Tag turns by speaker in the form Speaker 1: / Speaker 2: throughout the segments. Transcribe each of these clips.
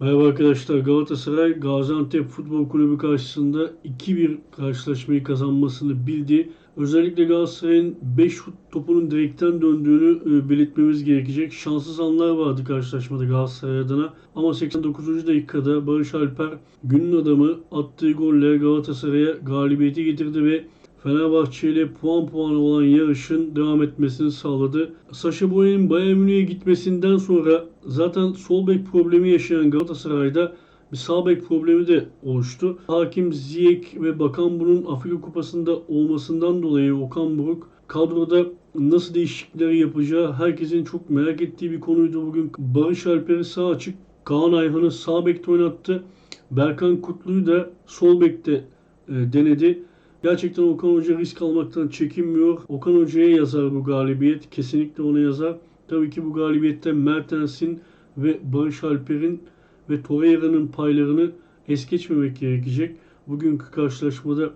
Speaker 1: Merhaba arkadaşlar. Galatasaray Gaziantep Futbol Kulübü karşısında 2-1 karşılaşmayı kazanmasını bildi. Özellikle Galatasaray'ın 5 şut topunun direkten döndüğünü e, belirtmemiz gerekecek. Şanssız anlar vardı karşılaşmada Galatasaray adına. Ama 89. dakikada Barış Alper günün adamı attığı golle Galatasaray'a galibiyeti getirdi ve Fenerbahçe ile puan puana olan yarışın devam etmesini sağladı. Saşa Boey'nin Bayern Münih'e gitmesinden sonra zaten sol bek problemi yaşayan Galatasaray'da bir sağ bek problemi de oluştu. Hakim Ziyech ve Bakan Buruk'un Afrika Kupası'nda olmasından dolayı Okan Buruk kadroda nasıl değişiklikleri yapacağı herkesin çok merak ettiği bir konuydu bugün. Barış Alper'i sağ açık, Kaan Ayhan'ı sağ bekte oynattı. Berkan Kutlu'yu da sol bekte e, denedi. Gerçekten Okan Hoca risk almaktan çekinmiyor. Okan Hoca'ya yazar bu galibiyet. Kesinlikle ona yazar. Tabii ki bu galibiyette Mertens'in ve Barış Alper'in ve Torreira'nın paylarını es geçmemek gerekecek. Bugünkü karşılaşmada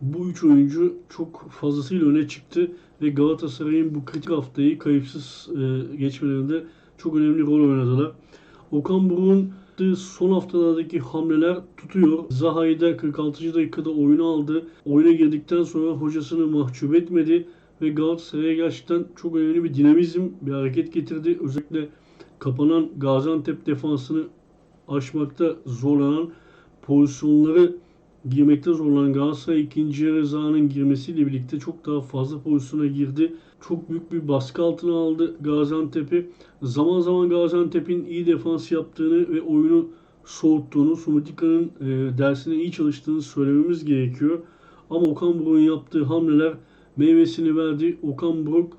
Speaker 1: bu üç oyuncu çok fazlasıyla öne çıktı ve Galatasaray'ın bu kritik haftayı kayıpsız e, geçmelerinde çok önemli rol oynadılar. Okan Buruk'un yaptığı son haftalardaki hamleler tutuyor. Zaha'yı da 46. dakikada oyuna aldı. Oyuna girdikten sonra hocasını mahcup etmedi ve Galatasaray'a gerçekten çok önemli bir dinamizm, bir hareket getirdi. Özellikle kapanan Gaziantep defansını aşmakta zorlanan pozisyonları girmekte zorlanan Galatasaray ikinci yarı Zaha'nın girmesiyle birlikte çok daha fazla pozisyona girdi. Çok büyük bir baskı altına aldı Gaziantep'i. Zaman zaman Gaziantep'in iyi defans yaptığını ve oyunu soğuttuğunu, Sumutika'nın e, dersine iyi çalıştığını söylememiz gerekiyor. Ama Okan Buruk'un yaptığı hamleler meyvesini verdi. Okan Buruk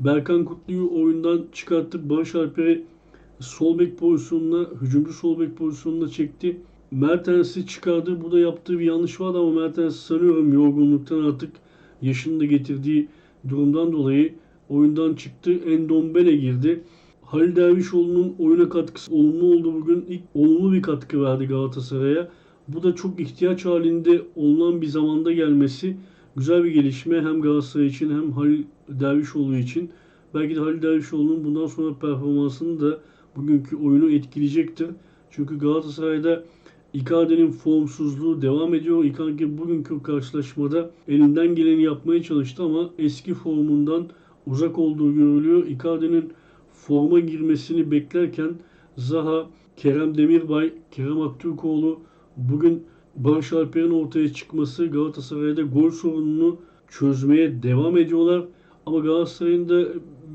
Speaker 1: Berkan Kutlu'yu oyundan çıkartıp Barış Alper'i sol bek pozisyonuna, hücumcu sol bek pozisyonuna çekti. Mertens'i çıkardı. Bu da yaptığı bir yanlış vardı ama Mertens sanıyorum yorgunluktan artık yaşını da getirdiği durumdan dolayı oyundan çıktı. Endombele girdi. Halil Dervişoğlu'nun oyuna katkısı olumlu oldu bugün. İlk olumlu bir katkı verdi Galatasaray'a. Bu da çok ihtiyaç halinde olunan bir zamanda gelmesi güzel bir gelişme hem Galatasaray için hem Halil Dervişoğlu için. Belki de Halil Dervişoğlu'nun bundan sonra performansını da bugünkü oyunu etkileyecektir. Çünkü Galatasaray'da Icardi'nin formsuzluğu devam ediyor. Icardi bugünkü karşılaşmada elinden geleni yapmaya çalıştı ama eski formundan uzak olduğu görülüyor. Icardi'nin forma girmesini beklerken Zaha, Kerem Demirbay, Kerem Aktürkoğlu bugün Barış Alper'in ortaya çıkması Galatasaray'da gol sorununu çözmeye devam ediyorlar. Ama Galatasaray'ın da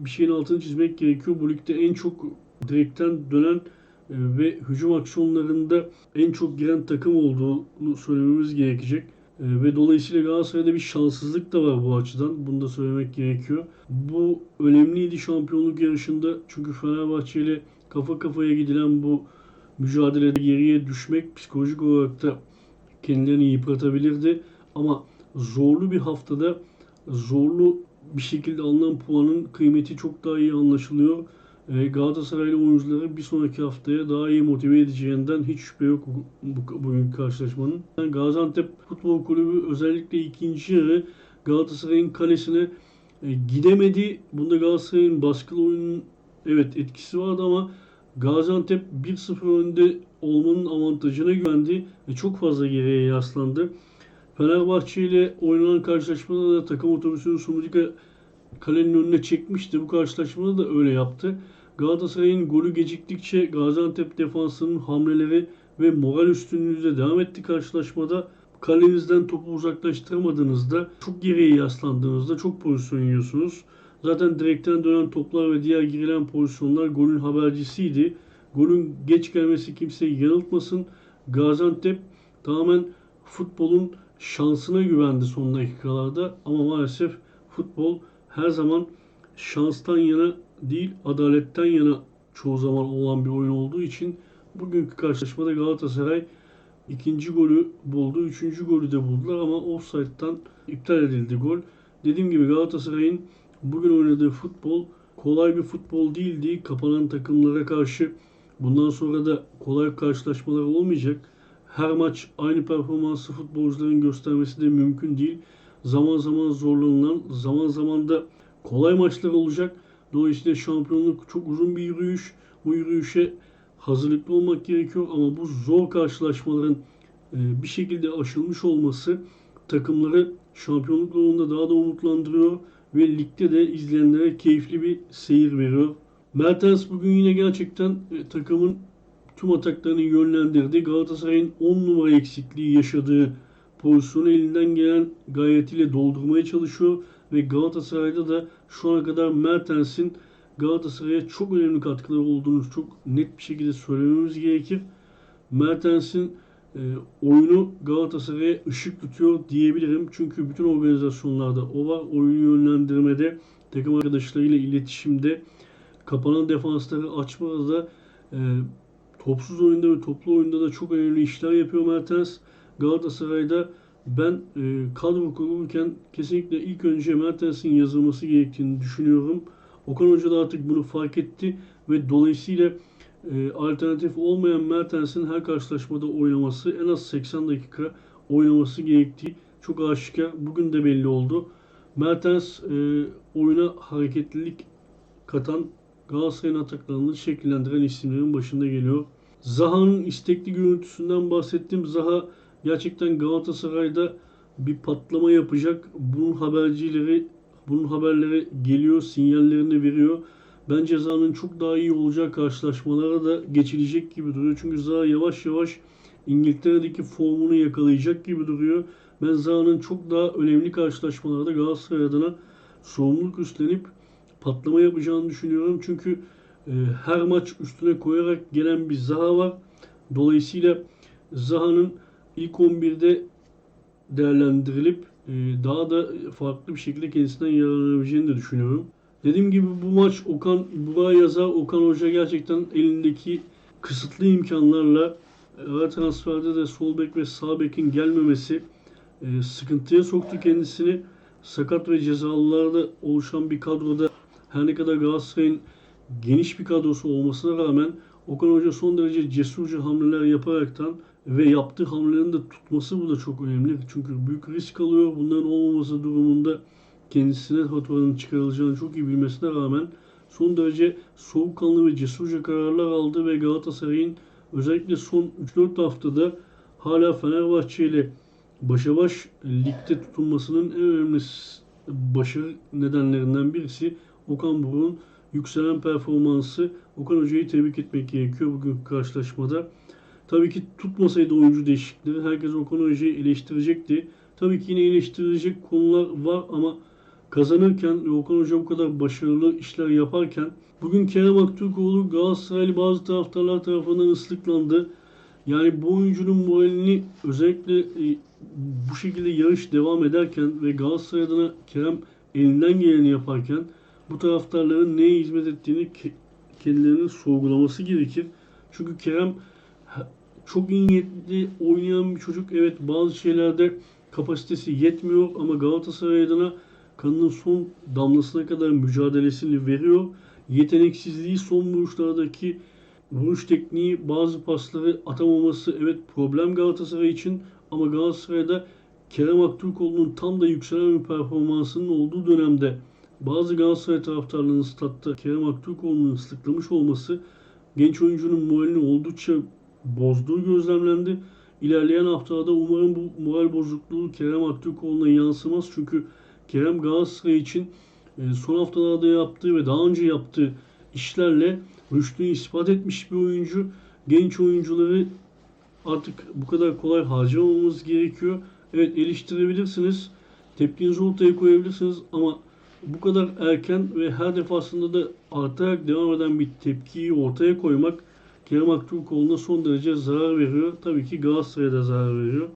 Speaker 1: bir şeyin altını çizmek gerekiyor. Bu ligde en çok direkten dönen ve hücum aksiyonlarında en çok giren takım olduğunu söylememiz gerekecek. E, ve dolayısıyla Galatasaray'da bir şanssızlık da var bu açıdan. Bunu da söylemek gerekiyor. Bu önemliydi şampiyonluk yarışında. Çünkü Fenerbahçe ile kafa kafaya gidilen bu mücadelede geriye düşmek psikolojik olarak da kendilerini yıpratabilirdi. Ama zorlu bir haftada zorlu bir şekilde alınan puanın kıymeti çok daha iyi anlaşılıyor. E, Galatasaraylı oyuncuları bir sonraki haftaya daha iyi motive edeceğinden hiç şüphe yok bu, bugünkü karşılaşmanın. Gaziantep Futbol Kulübü özellikle ikinci yarı Galatasaray'ın kalesine e, gidemedi. Bunda Galatasaray'ın baskılı oyunun evet etkisi vardı ama Gaziantep 1-0 önde olmanın avantajına güvendi ve çok fazla geriye yaslandı. Fenerbahçe ile oynanan karşılaşmada da takım otobüsünü Sumudika kalenin önüne çekmişti. Bu karşılaşmada da öyle yaptı. Galatasaray'ın golü geciktikçe Gaziantep defansının hamleleri ve moral üstünlüğü de devam etti karşılaşmada. Kalenizden topu uzaklaştıramadığınızda, çok geriye yaslandığınızda çok pozisyon yiyorsunuz. Zaten direkten dönen toplar ve diğer girilen pozisyonlar golün habercisiydi. Golün geç gelmesi kimseyi yanıltmasın. Gaziantep tamamen futbolun şansına güvendi son dakikalarda ama maalesef futbol her zaman şanstan yana değil adaletten yana çoğu zaman olan bir oyun olduğu için bugünkü karşılaşmada Galatasaray ikinci golü buldu. Üçüncü golü de buldular ama offside'dan iptal edildi gol. Dediğim gibi Galatasaray'ın bugün oynadığı futbol kolay bir futbol değildi. Kapanan takımlara karşı bundan sonra da kolay karşılaşmalar olmayacak. Her maç aynı performansı futbolcuların göstermesi de mümkün değil. Zaman zaman zorlanılan, zaman zaman da kolay maçlar olacak. Dolayısıyla şampiyonluk çok uzun bir yürüyüş. Bu yürüyüşe hazırlıklı olmak gerekiyor ama bu zor karşılaşmaların e, bir şekilde aşılmış olması takımları şampiyonluk yolunda daha da umutlandırıyor ve ligde de izleyenlere keyifli bir seyir veriyor. Mertens bugün yine gerçekten e, takımın tüm ataklarını yönlendirdi. Galatasaray'ın 10 numara eksikliği yaşadığı pozisyonu elinden gelen gayretiyle doldurmaya çalışıyor ve Galatasaray'da da şu ana kadar Mertens'in Galatasaray'a çok önemli katkıları olduğunu çok net bir şekilde söylememiz gerekir. Mertens'in e, oyunu Galatasaray'a ışık tutuyor diyebilirim. Çünkü bütün organizasyonlarda o var. Oyunu yönlendirmede, takım arkadaşlarıyla iletişimde, kapanan defansları açmada da e, topsuz oyunda ve toplu oyunda da çok önemli işler yapıyor Mertens. Galatasaray'da ben e, kadro kurulurken kesinlikle ilk önce Mertens'in yazılması gerektiğini düşünüyorum. Okan Hoca da artık bunu fark etti ve dolayısıyla e, alternatif olmayan Mertens'in her karşılaşmada oynaması en az 80 dakika oynaması gerektiği çok aşikar. Bugün de belli oldu. Mertens e, oyuna hareketlilik katan Galatasaray'ın ataklarını şekillendiren isimlerin başında geliyor. Zaha'nın istekli görüntüsünden bahsettim. Zaha gerçekten Galatasaray'da bir patlama yapacak. Bunun habercileri, bunun haberleri geliyor, sinyallerini veriyor. Bence Zaha'nın çok daha iyi olacağı karşılaşmalara da geçilecek gibi duruyor. Çünkü Zaha yavaş yavaş İngiltere'deki formunu yakalayacak gibi duruyor. Ben Zaha'nın çok daha önemli karşılaşmalarda Galatasaray adına sorumluluk üstlenip patlama yapacağını düşünüyorum. Çünkü e, her maç üstüne koyarak gelen bir Zaha var. Dolayısıyla Zaha'nın ilk 11'de değerlendirilip e, daha da farklı bir şekilde kendisinden yararlanabileceğini de düşünüyorum. Dediğim gibi bu maç Okan Burak Yazar, Okan Hoca gerçekten elindeki kısıtlı imkanlarla ara transferde de sol bek ve sağ bekin gelmemesi e, sıkıntıya soktu kendisini. Sakat ve cezalılarda oluşan bir kadroda her ne kadar Galatasaray'ın geniş bir kadrosu olmasına rağmen Okan Hoca son derece cesurca hamleler yaparaktan ve yaptığı hamlelerin de tutması bu da çok önemli. Çünkü büyük risk alıyor. Bunların olmaması durumunda kendisine faturanın çıkarılacağını çok iyi bilmesine rağmen son derece soğukkanlı ve cesurca kararlar aldı ve Galatasaray'ın özellikle son 3-4 haftada hala Fenerbahçe ile başa baş ligde tutunmasının en önemli başarı nedenlerinden birisi Okan Buruk'un yükselen performansı. Okan Hoca'yı tebrik etmek gerekiyor bugün karşılaşmada. Tabii ki tutmasaydı oyuncu değişiklikleri herkes Okan Hoca'yı eleştirecekti. Tabii ki yine eleştirilecek konular var ama kazanırken ve Okan Hoca bu kadar başarılı işler yaparken bugün Kerem Aktürkoğlu Galatasaraylı bazı taraftarlar tarafından ıslıklandı. Yani bu oyuncunun moralini özellikle e, bu şekilde yarış devam ederken ve Galatasaray adına Kerem elinden geleni yaparken bu taraftarların neye hizmet ettiğini ke- kendilerinin sorgulaması gerekir. Çünkü Kerem çok iyi niyetli oynayan bir çocuk. Evet bazı şeylerde kapasitesi yetmiyor ama Galatasaray adına kanının son damlasına kadar mücadelesini veriyor. Yeteneksizliği son vuruşlardaki vuruş tekniği, bazı pasları atamaması evet problem Galatasaray için ama Galatasaray'da Kerem Aktürkoğlu'nun tam da yükselen bir performansının olduğu dönemde bazı Galatasaray taraftarlarının statta Kerem Aktürkoğlu'nun ıslıklamış olması genç oyuncunun moralini oldukça bozduğu gözlemlendi. İlerleyen haftalarda umarım bu moral bozukluğu Kerem Aktürkoğlu'na yansımaz. Çünkü Kerem Galatasaray için e, son haftalarda yaptığı ve daha önce yaptığı işlerle rüştünü ispat etmiş bir oyuncu. Genç oyuncuları artık bu kadar kolay harcamamamız gerekiyor. Evet eleştirebilirsiniz. Tepkinizi ortaya koyabilirsiniz ama bu kadar erken ve her defasında da artarak devam eden bir tepkiyi ortaya koymak Kerem Aktürkoğlu'na son derece zarar veriyor. Tabii ki Galatasaray'a da zarar veriyor.